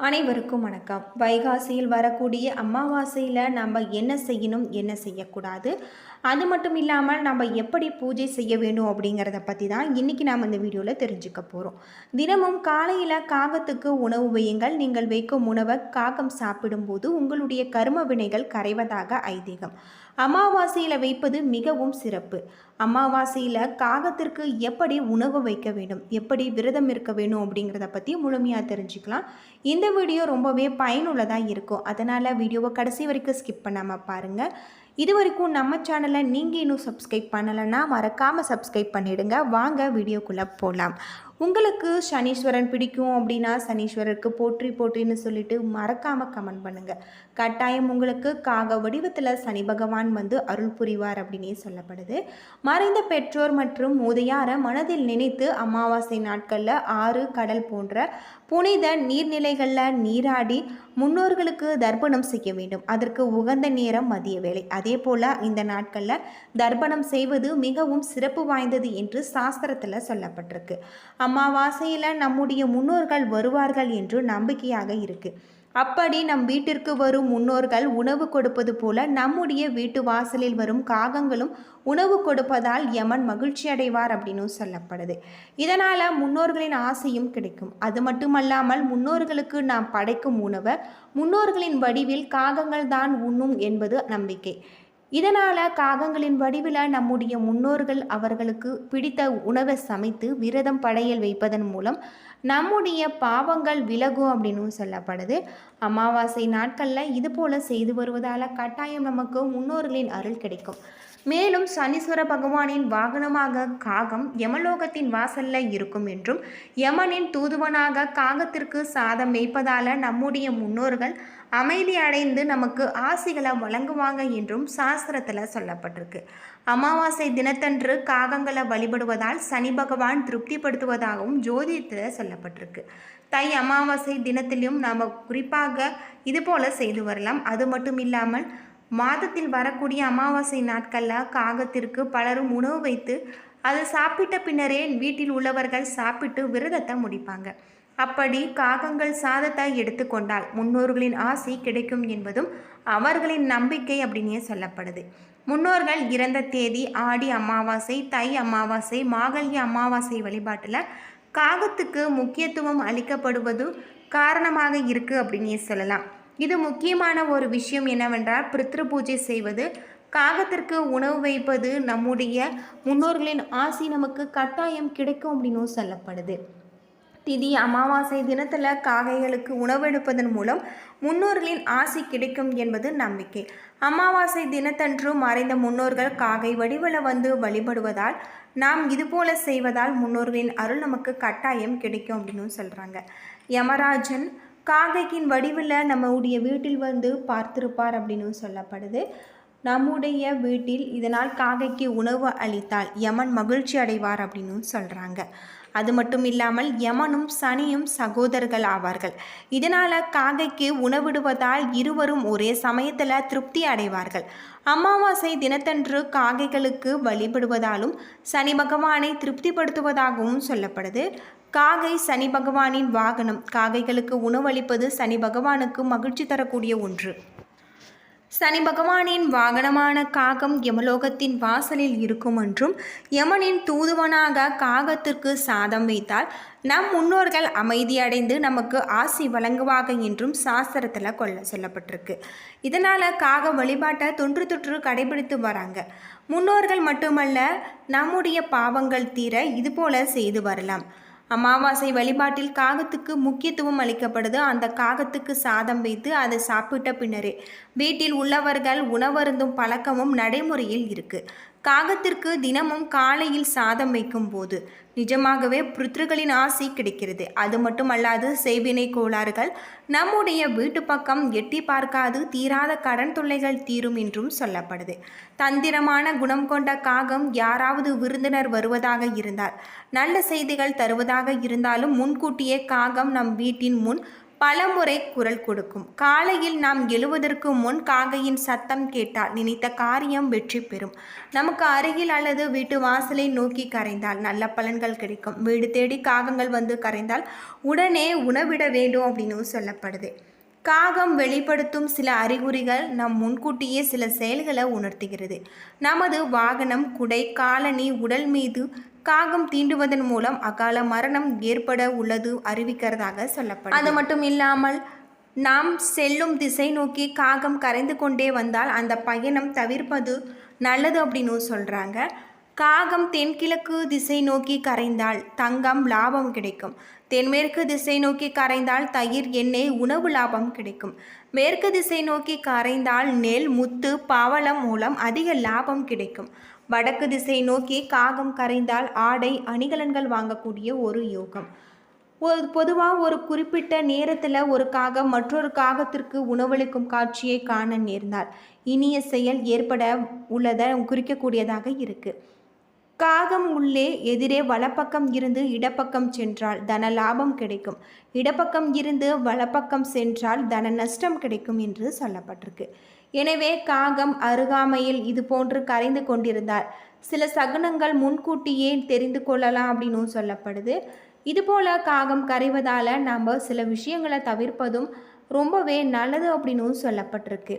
அனைவருக்கும் வணக்கம். வைகாசியில் வரக்கூடிய அமாவாசையில் நம்ம என்ன செய்யணும் என்ன செய்யக்கூடாது? அது மட்டும் இல்லாமல் நம்ம எப்படி பூஜை செய்ய வேணும் அப்படிங்கிறத பற்றி தான் இன்றைக்கி நாம் இந்த வீடியோவில் தெரிஞ்சுக்க போகிறோம் தினமும் காலையில் காகத்துக்கு உணவு வையுங்கள். நீங்கள் வைக்கும் உணவை காகம் சாப்பிடும்போது உங்களுடைய கரும வினைகள் கரைவதாக ஐதீகம். அமாவாசையில் வைப்பது மிகவும் சிறப்பு. அமாவாசையில் காகத்திற்கு எப்படி உணவு வைக்க வேண்டும்? எப்படி விரதம் இருக்க வேணும் அப்படிங்கிறத பற்றி முழுமையாக தெரிஞ்சுக்கலாம். இந்த வீடியோ ரொம்பவே பயனுள்ளதாக இருக்கும். அதனால் வீடியோவை கடைசி வரைக்கும் ஸ்கிப் பண்ணாமல் பாருங்கள் இது வரைக்கும் நம்ம சேனலை நீங்கள் இன்னும் சப்ஸ்கிரைப் பண்ணலைன்னா மறக்காமல் சப்ஸ்கிரைப் பண்ணிவிடுங்க வாங்க வீடியோக்குள்ளே போகலாம் உங்களுக்கு சனீஸ்வரன் பிடிக்கும் அப்படின்னா சனீஸ்வரருக்கு போற்றி போற்றின்னு சொல்லிட்டு மறக்காமல் கமெண்ட் பண்ணுங்கள் கட்டாயம் உங்களுக்கு காக வடிவத்தில் சனி பகவான் வந்து அருள் புரிவார் அப்படின்னே சொல்லப்படுது. மறைந்த பெற்றோர் மற்றும் மூதையார மனதில் நினைத்து அமாவாசை நாட்களில் ஆறு கடல் போன்ற புனித நீர்நிலைகளில் நீராடி முன்னோர்களுக்கு தர்ப்பணம் செய்ய வேண்டும். அதற்கு உகந்த நேரம் மதிய வேலை அதே போல் இந்த நாட்களில் தர்ப்பணம் செய்வது மிகவும் சிறப்பு வாய்ந்தது என்று சாஸ்திரத்தில் சொல்லப்பட்டிருக்கு. அமாவாசையில் நம்முடைய முன்னோர்கள் வருவார்கள் என்று நம்பிக்கையாக இருக்குது அப்படி நம் வீட்டிற்கு வரும் முன்னோர்கள் உணவு கொடுப்பது போல நம்முடைய வீட்டு வாசலில் வரும் காகங்களும் உணவு கொடுப்பதால் யமன் மகிழ்ச்சி அடைவார் அப்படின்னு சொல்லப்படுது. இதனால் முன்னோர்களின் ஆசையும் கிடைக்கும். அது மட்டுமல்லாமல் முன்னோர்களுக்கு நாம் படைக்கும் உணவை முன்னோர்களின் வடிவில் காகங்கள் தான் உண்ணும் என்பது நம்பிக்கை. இதனால் காகங்களின் வடிவில் நம்முடைய முன்னோர்கள் அவர்களுக்கு பிடித்த உணவை சமைத்து விரதம் படையல் வைப்பதன் மூலம் நம்முடைய பாவங்கள் விலகும் அப்படின்னு சொல்லப்படுது. அமாவாசை நாட்களில் இது போல் செய்து வருவதால் கட்டாயம் நமக்கு முன்னோர்களின் அருள் கிடைக்கும். மேலும் சனீஸ்வர பகவானின் வாகனமாக காகம் யமலோகத்தின் வாசல்ல இருக்கும் என்றும் யமனின் தூதுவனாக காகத்திற்கு சாதம் மேய்ப்பதால நம்முடைய முன்னோர்கள் அமைதி அடைந்து நமக்கு ஆசிகளை வழங்குவாங்க என்றும் சாஸ்திரத்தில் சொல்லப்பட்டிருக்கு. அமாவாசை தினத்தன்று காகங்களை வழிபடுவதால் சனி பகவான் திருப்திப்படுத்துவதாகவும் ஜோதிடத்தில் சொல்லப்பட்டிருக்கு. தை அமாவாசை தினத்திலும் நாம் குறிப்பாக இது போல செய்து வரலாம். அது மட்டும் இல்லாமல் மாதத்தில் வரக்கூடிய அமாவாசை நாட்களில் காகத்திற்கு பலரும் உணவு வைத்து அது சாப்பிட்ட பின்னரே வீட்டில் உள்ளவர்கள் சாப்பிட்டு விரதத்தை முடிப்பாங்க. அப்படி காகங்கள் சாதத்தை எடுத்துக்கொண்டால் முன்னோர்களின் ஆசை கிடைக்கும் என்பதும் அவர்களின் நம்பிக்கை அப்படின்னே சொல்லப்படுது. முன்னோர்கள் இறந்த தேதி ஆடி அமாவாசை தை அமாவாசை மாகல்ய அமாவாசை வழிபாட்டில் காகத்துக்கு முக்கியத்துவம் அளிக்கப்படுவது காரணமாக இருக்குது அப்படின்னே சொல்லலாம். இது முக்கியமான ஒரு விஷயம் என்னவென்றால் பித்ரு பூஜை செய்வது காகத்திற்கு உணவு வைப்பது நம்முடைய முன்னோர்களின் ஆசி நமக்கு கட்டாயம் கிடைக்கும் அப்படின்னும் சொல்லப்படுது. திதி அமாவாசை தினத்தில் காகைகளுக்கு உணவெடுப்பதன் மூலம் முன்னோர்களின் ஆசி கிடைக்கும் என்பது நம்பிக்கை. அமாவாசை தினத்தன்று மறைந்த முன்னோர்கள் காகை வடிவில் வந்து வழிபடுவதால் நாம் இதுபோல செய்வதால் முன்னோர்களின் அருள் நமக்கு கட்டாயம் கிடைக்கும் அப்படின்னு சொல்கிறாங்க யமராஜன் காகைக்கின் வடிவில் நம்முடைய வீட்டில் வந்து பார்த்திருப்பார் அப்படின்னு சொல்லப்படுது. நம்முடைய வீட்டில் இதனால் காகைக்கு உணவு அளித்தால் யமன் மகிழ்ச்சி அடைவார் அப்படின்னு சொல்கிறாங்க அது மட்டும் இல்லாமல் யமனும் சனியும் சகோதரர்கள் ஆவார்கள். இதனால் காகைக்கு உணவிடுவதால் இருவரும் ஒரே சமயத்தில் திருப்தி அடைவார்கள். அமாவாசை தினத்தன்று காகைகளுக்கு வழிபடுவதாலும் சனி பகவானை திருப்திப்படுத்துவதாகவும் சொல்லப்படுது. காகை சனி பகவானின் வாகனம். காகைகளுக்கு உணவளிப்பது சனி பகவானுக்கு மகிழ்ச்சி தரக்கூடிய ஒன்று. சனி பகவானின் வாகனமான காகம் யமலோகத்தின் வாசலில் இருக்கும் என்றும் யமனின் தூதுவனாக காகத்திற்கு சாதம் வைத்தால் நம் முன்னோர்கள் அமைதியடைந்து நமக்கு ஆசி வழங்குவாங்க என்றும் சாஸ்திரத்தில் கொள்ள சொல்லப்பட்டிருக்கு. இதனால் காக வழிபாட்டை தொன்று தொற்று கடைபிடித்து வராங்க. முன்னோர்கள் மட்டுமல்ல நம்முடைய பாவங்கள் தீர இதுபோல செய்து வரலாம். அமாவாசை வழிபாட்டில் காகத்துக்கு முக்கியத்துவம் அளிக்கப்படுது. அந்த காகத்துக்கு சாதம் வைத்து அதை சாப்பிட்ட பின்னரே வீட்டில் உள்ளவர்கள் உணவருந்தும் பழக்கமும் நடைமுறையில் இருக்குது காகத்திற்கு தினமும் காலையில் சாதம் வைக்கும் போது நிஜமாகவே புத்திருகளின் ஆசை கிடைக்கிறது. அது மட்டுமல்லாது செய்வினை கோளாறுகள் நம்முடைய வீட்டு பக்கம் எட்டி பார்க்காது தீராத கடன் தொல்லைகள் தீரும் என்றும் சொல்லப்படுது. தந்திரமான குணம் கொண்ட காகம் யாராவது விருந்தினர் வருவதாக இருந்தால் நல்ல செய்திகள் தருவதாக இருந்தாலும் முன்கூட்டியே காகம் நம் வீட்டின் முன் பலமுறை குரல் கொடுக்கும். காலையில் நாம் எழுவதற்கு முன் காகையின் சத்தம் கேட்டால் நினைத்த காரியம் வெற்றி பெறும். நமக்கு அருகில் அல்லது வீட்டு வாசலை நோக்கி கரைந்தால் நல்ல பலன்கள் கிடைக்கும். வீடு தேடி காகங்கள் வந்து கரைந்தால் உடனே உணவிட வேண்டும் அப்படின்னு சொல்லப்படுது. காகம் வெளிப்படுத்தும் சில அறிகுறிகள் நம் முன்கூட்டியே சில செயல்களை உணர்த்துகிறது. நமது வாகனம் குடை காலனி உடல் மீது காகம் தீண்டுவதன் மூலம் அகால மரணம் ஏற்பட உள்ளது அறிவிக்கிறதாக சொல்லப்படும் அது மட்டும் இல்லாமல் நாம் செல்லும் திசை நோக்கி காகம் கரைந்து கொண்டே வந்தால் அந்த பயணம் தவிர்ப்பது நல்லது அப்படின்னு சொல்கிறாங்க காகம் தென்கிழக்கு திசை நோக்கி கரைந்தால் தங்கம் லாபம் கிடைக்கும். தென்மேற்கு திசை நோக்கி கரைந்தால் தயிர் எண்ணெய் உணவு லாபம் கிடைக்கும். மேற்கு திசை நோக்கி கரைந்தால் நெல் முத்து பவளம் மூலம் அதிக லாபம் கிடைக்கும். வடக்கு திசை நோக்கி காகம் கரைந்தால் ஆடை அணிகலன்கள் வாங்கக்கூடிய ஒரு யோகம். ஒரு பொதுவாக ஒரு குறிப்பிட்ட நேரத்தில் ஒரு காகம் மற்றொரு காகத்திற்கு உணவளிக்கும் காட்சியை காண நேர்ந்தால் இனிய செயல் ஏற்பட உள்ளதை குறிக்கக்கூடியதாக இருக்குது காகம் உள்ளே எதிரே வலப்பக்கம் இருந்து இடப்பக்கம் சென்றால் தன லாபம் கிடைக்கும். இடப்பக்கம் இருந்து வலப்பக்கம் சென்றால் தன நஷ்டம் கிடைக்கும் என்று சொல்லப்பட்டிருக்கு. எனவே காகம் அருகாமையில் இது போன்று கரைந்து கொண்டிருந்தால் சில சகுனங்கள் முன்கூட்டியே தெரிந்து கொள்ளலாம் அப்படின்னு சொல்லப்படுது. இதுபோல் காகம் கரைவதால் நாம் சில விஷயங்களை தவிர்ப்பதும் ரொம்பவே நல்லது அப்படின்னு சொல்லப்பட்டிருக்கு.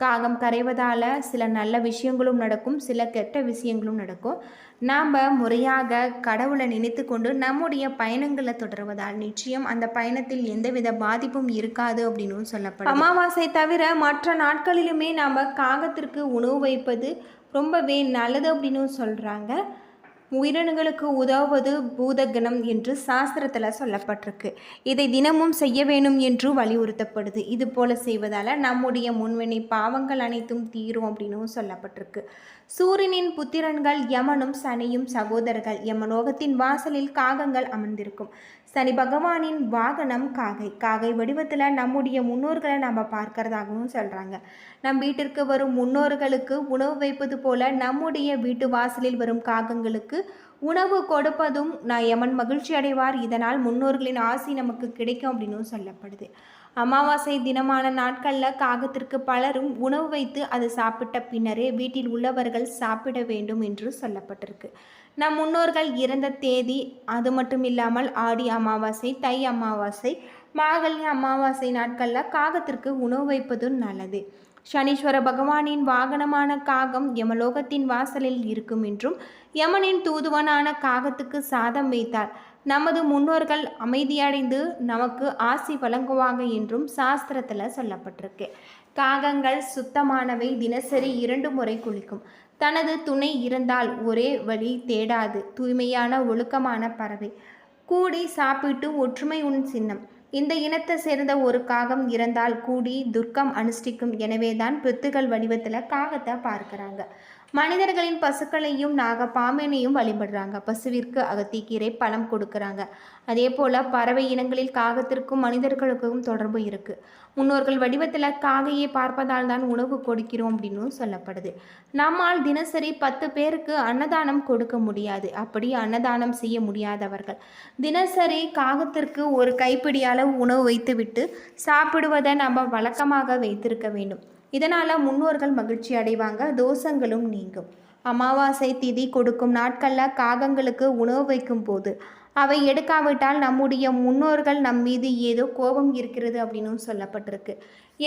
காகம் கரைவதால் சில நல்ல விஷயங்களும் நடக்கும் சில கெட்ட விஷயங்களும் நடக்கும். நாம் முறையாக கடவுளை நினைத்து கொண்டு நம்முடைய பயணங்களை தொடர்வதால் நிச்சயம் அந்த பயணத்தில் எந்தவித பாதிப்பும் இருக்காது அப்படின்னு சொல்லப்படும் அமாவாசை தவிர மற்ற நாட்களிலுமே நாம் காகத்திற்கு உணவு வைப்பது ரொம்பவே நல்லது அப்படின்னு சொல்கிறாங்க உயிரினங்களுக்கு உதவுவது பூதகணம் என்று சாஸ்திரத்தில் சொல்லப்பட்டிருக்கு. இதை தினமும் செய்ய வேணும் என்று வலியுறுத்தப்படுது. இது போல செய்வதால் நம்முடைய முன்வினை பாவங்கள் அனைத்தும் தீரும் அப்படின்னும் சொல்லப்பட்டிருக்கு. சூரியனின் புத்திரன்கள் யமனும் சனியும் சகோதரர்கள். யமலோகத்தின் வாசலில் காகங்கள் அமர்ந்திருக்கும். சனி பகவானின் வாகனம் காகை. காகை வடிவத்தில் நம்முடைய முன்னோர்களை நம்ம பார்க்கறதாகவும் சொல்கிறாங்க நம் வீட்டிற்கு வரும் முன்னோர்களுக்கு உணவு வைப்பது போல நம்முடைய வீட்டு வாசலில் வரும் காகங்களுக்கு உணவு கொடுப்பதும் நான் யமன் மகிழ்ச்சி அடைவார். இதனால் முன்னோர்களின் ஆசி நமக்கு கிடைக்கும் அப்படின்னு சொல்லப்படுது. அமாவாசை தினமான நாட்களில் காகத்திற்கு பலரும் உணவு வைத்து அது சாப்பிட்ட பின்னரே வீட்டில் உள்ளவர்கள் சாப்பிட வேண்டும் என்று சொல்லப்பட்டிருக்கு. நம் முன்னோர்கள் இறந்த தேதி அது மட்டும் இல்லாமல் ஆடி அமாவாசை தை அமாவாசை மாகல்ய அமாவாசை நாட்களில் காகத்திற்கு உணவு வைப்பது நல்லது. சனீஸ்வர பகவானின் வாகனமான காகம் யமலோகத்தின் வாசலில் இருக்கும் என்றும் யமனின் தூதுவனான காகத்துக்கு சாதம் வைத்தார். நமது முன்னோர்கள் அமைதியடைந்து நமக்கு ஆசி வழங்குவாங்க என்றும் சாஸ்திரத்தில் சொல்லப்பட்டிருக்கு. காகங்கள் சுத்தமானவை தினசரி இரண்டு முறை குளிக்கும். தனது துணை இருந்தால் ஒரே வழி தேடாது. தூய்மையான ஒழுக்கமான பறவை. கூடி சாப்பிட்டு ஒற்றுமை உன் சின்னம். இந்த இனத்தை சேர்ந்த ஒரு காகம் இறந்தால் கூடி துர்க்கம் அனுஷ்டிக்கும். எனவேதான் பித்துகள் வடிவத்தில் காகத்தை பார்க்குறாங்க. மனிதர்களின் பசுக்களையும் நாக பாம்பினையும் வழிபடுறாங்க. பசுவிற்கு அகத்திக்கீரை பழம் கொடுக்குறாங்க. அதே போல் பறவை இனங்களில் காகத்திற்கும் மனிதர்களுக்கும் தொடர்பு இருக்குது முன்னோர்கள் வடிவத்தில் காகையை பார்ப்பதால் தான் உணவு கொடுக்கிறோம் அப்படின்னு சொல்லப்படுது. நம்மால் தினசரி பத்து பேருக்கு அன்னதானம் கொடுக்க முடியாது. அப்படி அன்னதானம் செய்ய முடியாதவர்கள். தினசரி காகத்திற்கு ஒரு கைப்பிடி அளவு உணவு வைத்துவிட்டு சாப்பிடுவதை நம்ம வழக்கமாக வைத்திருக்க வேண்டும். இதனால் முன்னோர்கள் மகிழ்ச்சி அடைவாங்க தோஷங்களும் நீங்கும். அமாவாசை திதி கொடுக்கும் நாட்களில் காகங்களுக்கு உணவு வைக்கும் போது அவை எடுக்காவிட்டால் நம்முடைய முன்னோர்கள் நம் மீது ஏதோ கோபம் இருக்கிறது அப்படின்னு சொல்லப்பட்டிருக்கு.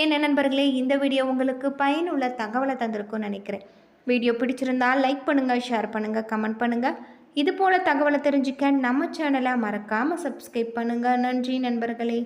ஏன் நண்பர்களே இந்த வீடியோ உங்களுக்கு பயனுள்ள தகவலை தந்திருக்கும்னு நினைக்கிறேன். வீடியோ பிடிச்சிருந்தால் லைக் பண்ணுங்கள் ஷேர் பண்ணுங்கள் கமெண்ட் பண்ணுங்கள் இது போல் தகவலை தெரிஞ்சுக்க நம்ம சேனலை மறக்காமல் சப்ஸ்கிரைப் பண்ணுங்கள் நன்றி நண்பர்களே.